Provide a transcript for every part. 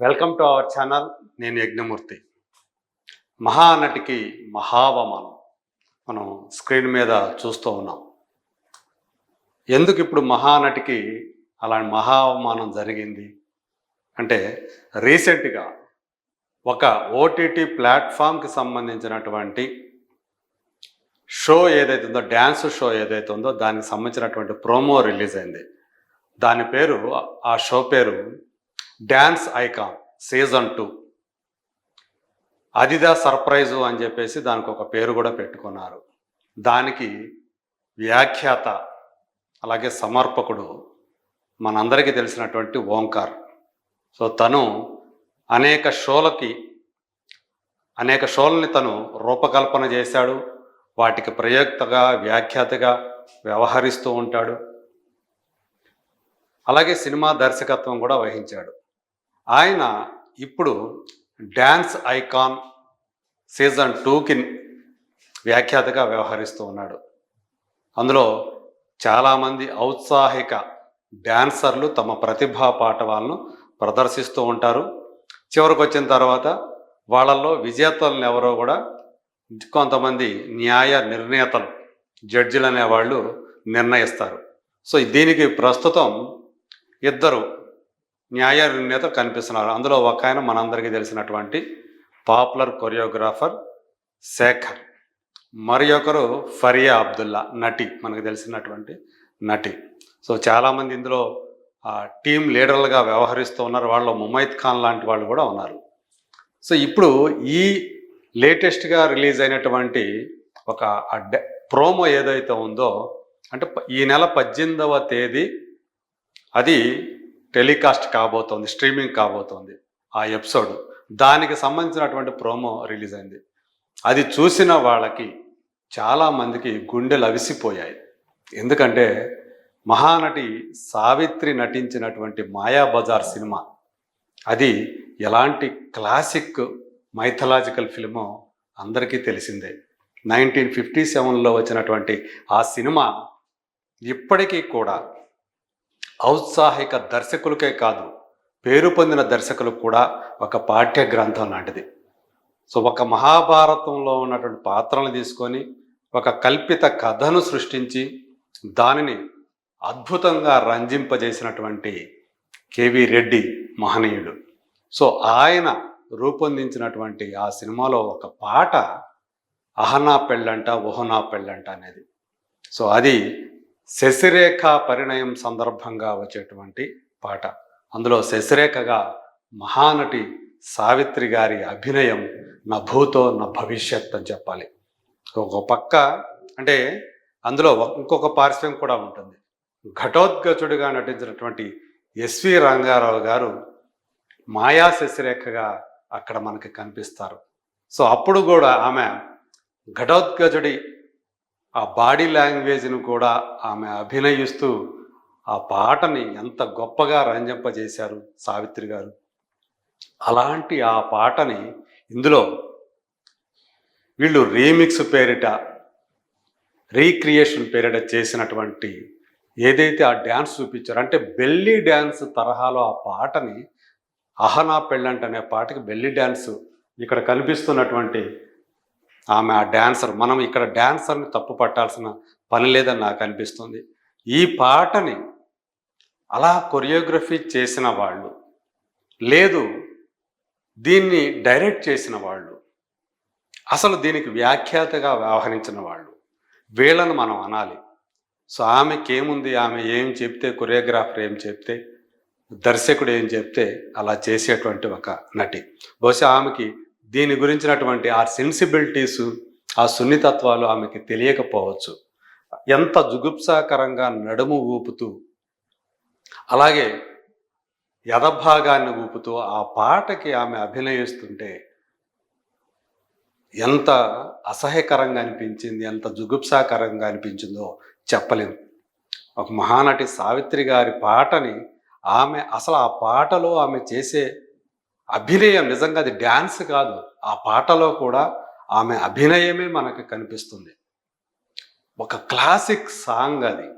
Welcome to our channel నేను యజ్ఞమూర్తి. మహానటికి మహావమానం. మనం screen మీద చూస్తూ ఉన్నాం. ఎందుకు ఇప్పుడు మహానటికి అలాంటి మహావమానం జరిగింది? అంటే రీసెంట్గా ఒక ఓటీటీ ప్లాట్ఫామ్కి సంబంధించినటువంటి షో ఏదైతే ఉందో డ్యాన్స్ షో ఏదైతే ఉందో దానికి సంబంధించినటువంటి ప్రోమో రిలీజ్ అయింది. దాని పేరు ఆ షో పేరు డ్యాన్స్ ఐకాన్ సీజన్ టూ. అదిదా సర్ప్రైజు అని చెప్పేసి దానికి ఒక పేరు కూడా పెట్టుకున్నారు. దానికి వ్యాఖ్యాత అలాగే సమర్పకుడు మనందరికీ తెలిసినటువంటి ఓంకార్. సో తను అనేక షోలకి అనేక షోలని తను రూపకల్పన చేశాడు. వాటికి ప్రయోక్తగా వ్యాఖ్యాతగా వ్యవహరిస్తూ ఉంటాడు. అలాగే సినిమా దర్శకత్వం కూడా వహించాడు. ఆయన ఇప్పుడు డ్యాన్స్ ఐకాన్ సీజన్ టూకి వ్యాఖ్యాతగా వ్యవహరిస్తూ ఉన్నాడు. అందులో చాలామంది ఔత్సాహిక డ్యాన్సర్లు తమ ప్రతిభా పాఠవాలను ప్రదర్శిస్తూ ఉంటారు. చివరికి వచ్చిన తర్వాత వాళ్ళల్లో విజేతలను ఎవరో కూడా కొంతమంది న్యాయ నిర్ణేతలు జడ్జిలు అనేవాళ్ళు నిర్ణయిస్తారు. సో దీనికి ప్రస్తుతం ఇద్దరు న్యాయ నిర్ణేత కనిపిస్తున్నారు. అందులో ఒక ఆయన మనందరికీ తెలిసినటువంటి పాపులర్ కొరియోగ్రాఫర్ శేఖర్. మరి ఒకరు ఫరియా అబ్దుల్లా నటి మనకు తెలిసినటువంటి నటి. సో చాలామంది ఇందులో టీం లీడర్లుగా వ్యవహరిస్తూ ఉన్నారు. వాళ్ళు ముమైత్ ఖాన్ లాంటి వాళ్ళు కూడా ఉన్నారు. సో ఇప్పుడు ఈ లేటెస్ట్గా రిలీజ్ అయినటువంటి ఒక ప్రోమో ఏదైతే ఉందో అంటే ఈ నెల పద్దెనిమిదవ తేదీ అది టెలికాస్ట్ కాబోతోంది స్ట్రీమింగ్ కాబోతోంది ఆ ఎపిసోడ్. దానికి సంబంధించినటువంటి ప్రోమో రిలీజ్ అయింది. అది చూసిన వాళ్ళకి చాలామందికి గుండెలు అవిసిపోయాయి. ఎందుకంటే మహానటి సావిత్రి నటించినటువంటి మాయాబజార్ సినిమా అది ఎలాంటి క్లాసిక్ మైథలాజికల్ ఫిల్మో అందరికీ తెలిసిందే. నైన్టీన్ ఫిఫ్టీ సెవెన్లో వచ్చినటువంటి ఆ సినిమా ఇప్పటికీ కూడా ఔత్సాహిక దర్శకులకే కాదు పేరు పొందిన దర్శకులకు కూడా ఒక పాఠ్య గ్రంథం లాంటిది. సో ఒక మహాభారతంలో ఉన్నటువంటి పాత్రలను తీసుకొని ఒక కల్పిత కథను సృష్టించి దానిని అద్భుతంగా రంజింపజేసినటువంటి కేవి రెడ్డి మహనీయుడు. సో ఆయన రూపొందించినటువంటి ఆ సినిమాలో ఒక పాట అహనా పెళ్ళంట ఓహనా పెళ్ళంట అనేది. సో అది శశిరేఖ పరిణయం సందర్భంగా వచ్చేటువంటి పాట. అందులో శశిరేఖగా మహానటి సావిత్రి గారి అభినయం నా భూతో నా భవిష్యత్ అని చెప్పాలి. ఒక పక్క అంటే అందులో ఇంకొక పార్శ్వం కూడా ఉంటుంది. ఘటోద్గచుడిగా నటించినటువంటి ఎస్వి రంగారావు గారు మాయా శశిరేఖగా అక్కడ మనకి కనిపిస్తారు. సో అప్పుడు కూడా ఆమె ఘటోద్గజుడి ఆ బాడీ లాంగ్వేజ్ను కూడా ఆమె అభినయిస్తూ ఆ పాటని ఎంత గొప్పగా రంజింపజేశారు సావిత్రి గారు. అలాంటి ఆ పాటని ఇందులో వీళ్ళు రీమిక్స్ పేరిట రీక్రియేషన్ పేరిట చేసినటువంటి ఏదైతే ఆ డ్యాన్స్ చూపించారో అంటే బెల్లీ డ్యాన్స్ తరహాలో ఆ పాటని అహనా పెళ్ళంట అనే పాటకి బెల్లి డ్యాన్స్ ఇక్కడ కనిపిస్తున్నటువంటి ఆమె ఆ డ్యాన్సర్ మనం ఇక్కడ డ్యాన్సర్ని తప్పు పట్టాల్సిన పని లేదని నాకు అనిపిస్తుంది. ఈ పాటని అలా కొరియోగ్రఫీ చేసిన వాళ్ళు లేదు దీన్ని డైరెక్ట్ చేసిన వాళ్ళు అసలు దీనికి వ్యాఖ్యాతగా వ్యవహరించిన వాళ్ళు వీళ్ళని మనం అనాలి. సో ఆమెకి ఏముంది ఆమె ఏం చెప్తే కొరియోగ్రాఫర్ ఏం చెప్తే దర్శకుడు ఏం చెప్తే అలా చేసేటువంటి ఒక నటి. బహుశా ఆమెకి దీని గురించినటువంటి ఆ సెన్సిబిలిటీస్ ఆ సున్నితత్వాలు ఆమెకి తెలియకపోవచ్చు. ఎంత జుగుప్సాకరంగా నడుము ఊపుతూ అలాగే యథభాగాన్ని ఊపుతూ ఆ పాటకి ఆమె అభినయిస్తుంటే ఎంత అసహ్యకరంగా అనిపించింది ఎంత జుగుప్సాకరంగా అనిపించిందో చెప్పలేము ఒక మహానటి సావిత్రి గారి పాటని ఆమె అసలు ఆ పాటలో ఆమె చేసే అభినయం నిజంగా అది డ్యాన్స్ కాదు. ఆ పాటలో కూడా ఆమె అభినయమే మనకు కనిపిస్తుంది. ఒక క్లాసిక్ సాంగ్ అది.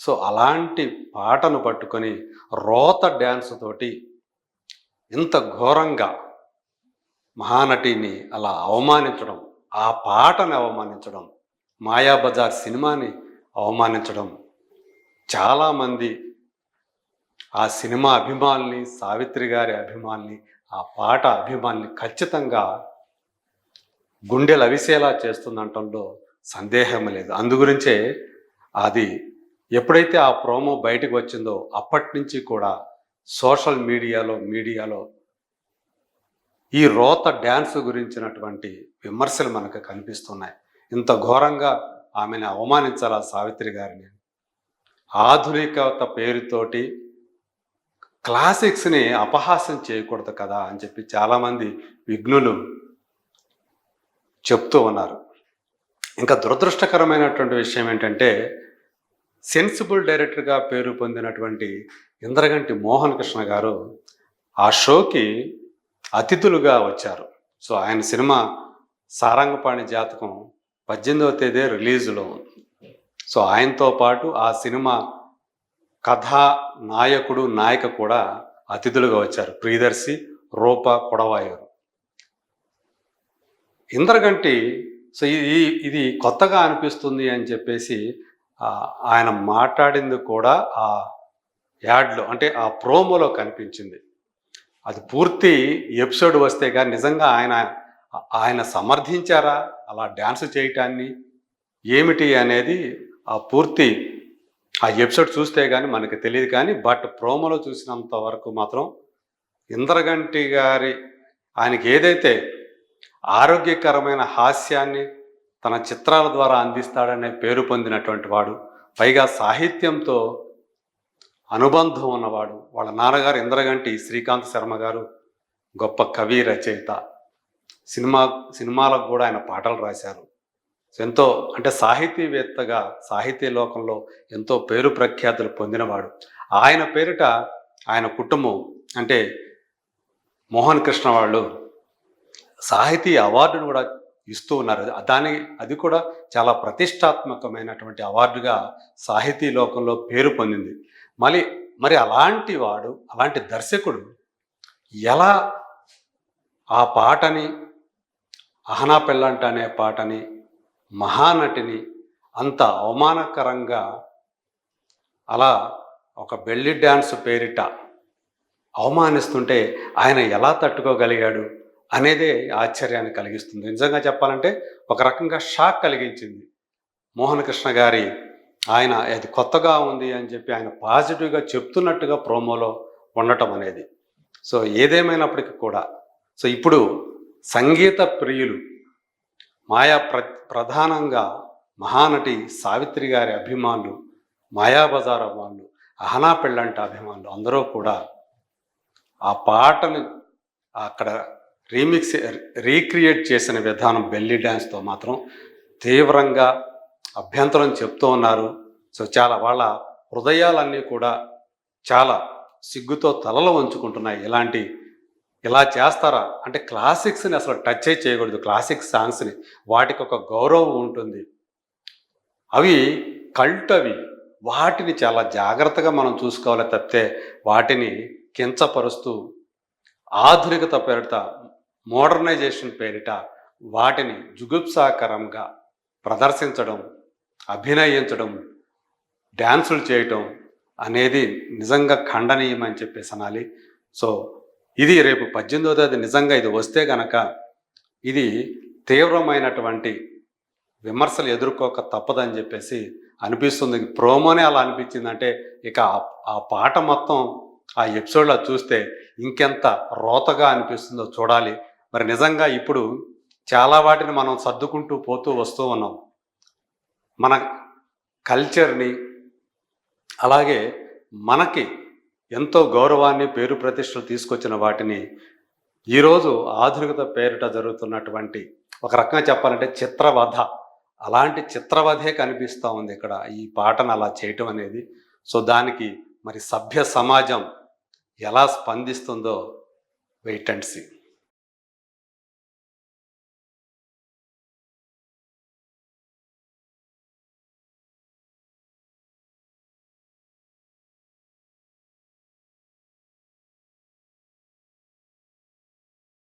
సో అలాంటి పాటను పట్టుకొని రోత డ్యాన్స్ తోటి ఇంత ఘోరంగా మహానటిని అలా అవమానించడం ఆ పాటని అవమానించడం మాయాబజార్ సినిమాని అవమానించడం చాలామంది ఆ సినిమా అభిమానుల్ని సావిత్రి గారి అభిమానుల్ని ఆ పాట అభిమానుల్ని ఖచ్చితంగా గుండెలు అవిసేలా చేస్తుందంటంలో సందేహం లేదు. అందుగురించే అది ఎప్పుడైతే ఆ ప్రోమో బయటకు వచ్చిందో అప్పటి నుంచి కూడా సోషల్ మీడియాలో మీడియాలో ఈ రోత డ్యాన్స్ గురించినటువంటి విమర్శలు మనకు కనిపిస్తున్నాయి. ఇంత ఘోరంగా ఆమెను అవమానించాలా సావిత్రి గారిని? ఆధునికత పేరుతోటి క్లాసిక్స్ని అపహాసం చేయకూడదు కదా అని చెప్పి చాలామంది విఘ్నులు చెప్తూ ఉన్నారు. ఇంకా దురదృష్టకరమైనటువంటి విషయం ఏంటంటే సెన్సిబుల్ డైరెక్టర్గా పేరు పొందినటువంటి ఇంద్రగంటి మోహన్ కృష్ణ గారు ఆ షోకి అతిథులుగా వచ్చారు. సో ఆయన సినిమా సారంగపాణి జాతకం పద్దెనిమిదవ తేదీ రిలీజ్లో ఉంది. సో ఆయనతో పాటు ఆ సినిమా కథా నాయకుడు నాయక కూడా అతిథులుగా వచ్చారు. ప్రియదర్శి రూప కొడవాయూరు. ఇంద్రగంటి సో ఇది ఇది కొత్తగా అనిపిస్తుంది అని చెప్పేసి ఆయన మాట్లాడింది కూడా ఆ యాడ్లో అంటే ఆ ప్రోమోలో కనిపించింది. అది పూర్తి ఎపిసోడ్ వస్తే కానీ నిజంగా ఆయన ఆయన సమర్థించారా? అలా డ్యాన్స్ చేయటాన్ని? ఏమిటి అనేది ఆ పూర్తి ఆ ఎపిసోడ్ చూస్తే కానీ మనకి తెలియదు కానీ బట్ ప్రోమోలో చూసినంత వరకు మాత్రం ఇంద్రగంటి గారి ఆయనకి ఏదైతే ఆరోగ్యకరమైన హాస్యాన్ని తన చిత్రాల ద్వారా అందిస్తాడనే పేరు పొందినటువంటి వాడు పైగా సాహిత్యంతో అనుబంధం ఉన్నవాడు వాళ్ళ నాన్నగారు ఇంద్రగంటి శ్రీకాంత్ శర్మ గారు గొప్ప కవి రచయిత. సినిమా సినిమాలకు కూడా ఆయన పాటలు రాశారు. ఎంతో అంటే సాహితీవేత్తగా సాహితీ లోకంలో ఎంతో పేరు ప్రఖ్యాతులు పొందినవాడు. ఆయన పేరిట ఆయన కుటుంబం అంటే మోహన్ కృష్ణ వాళ్ళు సాహితీ అవార్డును కూడా ఇస్తూ ఉన్నారు. దాని అది కూడా చాలా ప్రతిష్టాత్మకమైనటువంటి అవార్డుగా సాహితీ లోకంలో పేరు పొందింది. మళ్ళీ మరి అలాంటి వాడు అలాంటి దర్శకుడు ఎలా ఆ పాటని అహనా పెళ్ళంట అనే పాటని మహానటిని అంత అవమానకరంగా అలా ఒక బెల్లి డ్యాన్స్ పేరిట అవమానిస్తుంటే ఆయన ఎలా తట్టుకోగలిగాడు అనేదే ఆశ్చర్యాన్ని కలిగిస్తుంది. నిజంగా చెప్పాలంటే ఒక రకంగా షాక్ కలిగించింది. మోహన్ కృష్ణ గారి ఆయన అది కొత్తగా ఉంది అని చెప్పి ఆయన పాజిటివ్గా చెప్తున్నట్టుగా ప్రోమోలో ఉండటం అనేది. సో ఏదేమైనప్పటికీ కూడా. సో ఇప్పుడు సంగీత ప్రియులు మాయా ప్ర ప్రధానంగా మహానటి సావిత్రి గారి అభిమానులు మాయాబజార్ అభిమానులు అహనా పెళ్ళంట అభిమానులు అందరూ కూడా ఆ పాటను అక్కడ రీమిక్స్ రీక్రియేట్ చేసిన విధానం బెల్లి డ్యాన్స్తో మాత్రం తీవ్రంగా అభ్యంతరం చెప్తూ ఉన్నారు. సో చాలా వాళ్ళ హృదయాలన్నీ కూడా చాలా సిగ్గుతో తలలు వంచుకుంటున్నాయి. ఇలాంటి ఇలా చేస్తారా? అంటే క్లాసిక్స్ని అసలు టచ్ చేయకూడదు. క్లాసిక్ సాంగ్స్ని. వాటికి ఒక గౌరవం ఉంటుంది. అవి కల్ట్ అవి వాటిని చాలా జాగ్రత్తగా మనం చూసుకోవాలి తప్పితే వాటిని కించపరుస్తూ ఆధునికత పేరిట మోడర్నైజేషన్ పేరిట వాటిని జుగుప్సాకరంగా ప్రదర్శించడం అభినయించడం డ్యాన్సులు చేయటం అనేది నిజంగా ఖండనీయం అని చెప్పేసి అనాలి. సో ఇది రేపు పద్దెనిమిదో తేదీ నిజంగా ఇది వస్తే గనక ఇది తీవ్రమైనటువంటి విమర్శలు ఎదుర్కోక తప్పదని చెప్పేసి అనిపిస్తుంది. ప్రోమోనే అలా అనిపించిందంటే ఇక ఆ- ఆ పాట మొత్తం ఆ ఎపిసోడ్లో చూస్తే ఇంకెంత రోతగా అనిపిస్తుందో చూడాలి. మరి నిజంగా ఇప్పుడు చాలా వాటిని మనం సర్దుకుంటూ పోతూ వస్తూ ఉన్నాం. మన కల్చర్ని అలాగే మనకి ఎంతో గౌరవాన్ని పేరు ప్రతిష్టలు తీసుకొచ్చిన వాటిని ఈరోజు ఆధునికత పేరిట జరుగుతున్నటువంటి ఒక రకంగా చెప్పాలంటే చిత్రవధ. అలాంటి చిత్రవధే కనిపిస్తూ ఉంది ఇక్కడ. ఈ పాటను అలా చేయటం అనేది. సో దానికి మరి సభ్య సమాజం ఎలా స్పందిస్తుందో వెయిట్ అండ్ సీ.